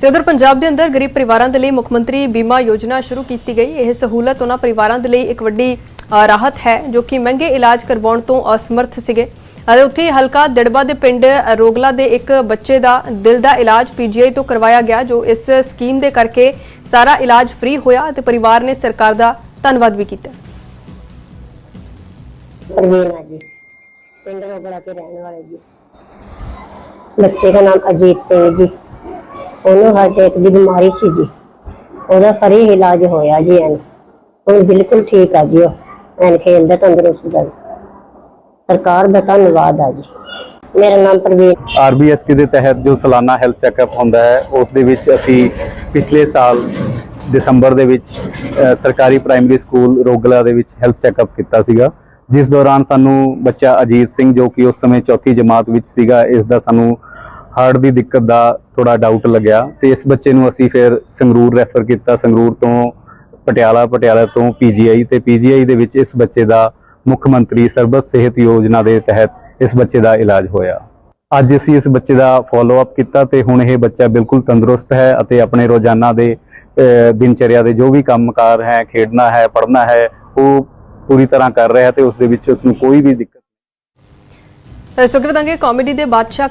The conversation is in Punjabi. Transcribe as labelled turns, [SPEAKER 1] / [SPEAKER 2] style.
[SPEAKER 1] ਤੇ ਉਧਰ ਪੰਜਾਬ ਦੇ ਅੰਦਰ ਗਰੀਬ ਪਰਿਵਾਰਾਂ ਦੇ ਲਈ ਮੁੱਖ ਮੰਤਰੀ ਬੀਮਾ ਯੋਜਨਾ ਸ਼ੁਰੂ ਕੀਤੀ ਗਈ। ਇਹ ਸਹੂਲਤ ਉਹਨਾਂ ਪਰਿਵਾਰਾਂ ਦੇ ਲਈ ਇੱਕ ਵੱਡੀ ਰਾਹਤ ਹੈ, ਜੋ ਕਿ ਮਹਿੰਗੇ ਇਲਾਜ ਕਰਵਾਉਣ ਤੋਂ ਅਸਮਰਥ ਸੀਗੇ। ਅਤੇ ਉੱਥੇ ਹਲਕਾ ਡੜਬਾ ਦੇ ਪਿੰਡ ਰੋਗਲਾ ਦੇ ਇੱਕ ਬੱਚੇ ਦਾ ਦਿਲ ਦਾ ਇਲਾਜ ਪੀਜੀਆਈ ਤੋਂ ਕਰਵਾਇਆ ਗਿਆ, ਜੋ ਇਸ ਸਕੀਮ ਦੇ ਕਰਕੇ ਸਾਰਾ ਇਲਾਜ ਫ੍ਰੀ ਹੋਇਆ ਤੇ ਪਰਿਵਾਰ ਨੇ ਸਰਕਾਰ ਦਾ ਧੰਨਵਾਦ ਵੀ ਕੀਤਾ।
[SPEAKER 2] ਬੱਚੇ ਦਾ ਨਾਮ ਅਜੀਤ ਸਿੰਘ ਜੀ। ਉਹਨੂੰ ਹਾਰਟ ਦੀ ਬਿਮਾਰੀ ਸੀ ਜੀ ਉਹਦਾ ਫਰੀ ਇਲਾਜ ਹੋਇਆ ਜੀ ਐਨ। ਹੁਣ ਬਿਲਕੁਲ ਠੀਕ ਆ ਜੀ ਉਹ। ਐਨ ਖੇਲਦਾ ਤੰਦਰੁਸਤ ਦਾ ਸਰਕਾਰ ਦਾ ਧੰਨਵਾਦ ਆ ਜੀ। ਮੇਰਾ ਨਾਮ ਪ੍ਰਵੀਨ।
[SPEAKER 3] ਆਰਬੀਐਸਕੇ ਦੇ ਤਹਿਤ ਜੋ ਸਾਲਾਨਾ ਹੈਲਥ ਚੈੱਕਅਪ ਹੁੰਦਾ ਹੈ, ਉਸ ਦੇ ਵਿੱਚ ਅਸੀਂ ਪਿਛਲੇ ਸਾਲ ਦਸੰਬਰ ਦੇ ਵਿੱਚ ਸਰਕਾਰੀ ਪ੍ਰਾਇਮਰੀ ਸਕੂਲ ਰੋਗਲਾ ਦੇ ਵਿੱਚ ਹੈਲਥ ਚੈੱਕਅਪ ਕੀਤਾ ਸੀਗਾ। ਜਿਸ ਦੌਰਾਨ ਸਾਨੂੰ ਬੱਚਾ ਅਜੀਤ ਸਿੰਘ ਜੋ ਕਿ ਉਸ ਸਮੇਂ ਚੌਥੀ ਜਮਾਤ ਵਿੱਚ ਸੀਗਾ, ਇਸ ਦਾ ਸਾਨੂੰ ਹਾਰਟ ਦੀ ਦਿੱਕਤ ਦਾ ਥੋੜਾ ਡਾਊਟ ਲੱਗਿਆ ਤੇ ਇਸ ਬੱਚੇ ਨੂੰ ਅਸੀਂ ਫਿਰ ਸੰਗਰੂਰ ਰੈਫਰ ਕੀਤਾ। ਸੰਗਰੂਰ ਤੋਂ ਪਟਿਆਲਾ ਪਟਿਆਲਾ ਤੋਂ ਪੀਜੀਆਈ ਤੇ ਪੀਜੀਆਈ ਦੇ ਵਿੱਚ ਇਸ ਬੱਚੇ ਦਾ ਮੁੱਖ ਮੰਤਰੀ ਸਰਬਤ ਸਿਹਤ ਯੋਜਨਾ ਦੇ ਤਹਿਤ ਇਸ ਬੱਚੇ ਦਾ ਇਲਾਜ ਹੋਇਆ। ਅੱਜ ਅਸੀਂ ਇਸ ਬੱਚੇ ਦਾ ਫਾਲੋ ਅਪ ਕੀਤਾ ਤੇ ਹੁਣ ਇਹ ਬੱਚਾ ਬਿਲਕੁਲ ਤੰਦਰੁਸਤ ਹੈ ਅਤੇ ਆਪਣੇ ਰੋਜ਼ਾਨਾ ਦੇ ਦਿਨਚਰਿਆ ਦੇ ਜੋ ਵੀ ਕੰਮਕਾਰ ਹੈ, ਖੇਡਣਾ ਹੈ, ਪੜ੍ਹਨਾ ਹੈ, ਉਹ ਪੂਰੀ ਤਰ੍ਹਾਂ ਕਰ ਰਿਹਾ ਤੇ ਉਸ ਦੇ ਵਿੱਚ ਉਸ ਨੂੰ ਕੋਈ ਵੀ ਦਿੱਕਤ
[SPEAKER 1] ਸੋ ਕਿ ਬਤਾਂਗੇ ਕਾਮੇਡੀ ਦੇ ਬਾਦਸ਼ਾਹ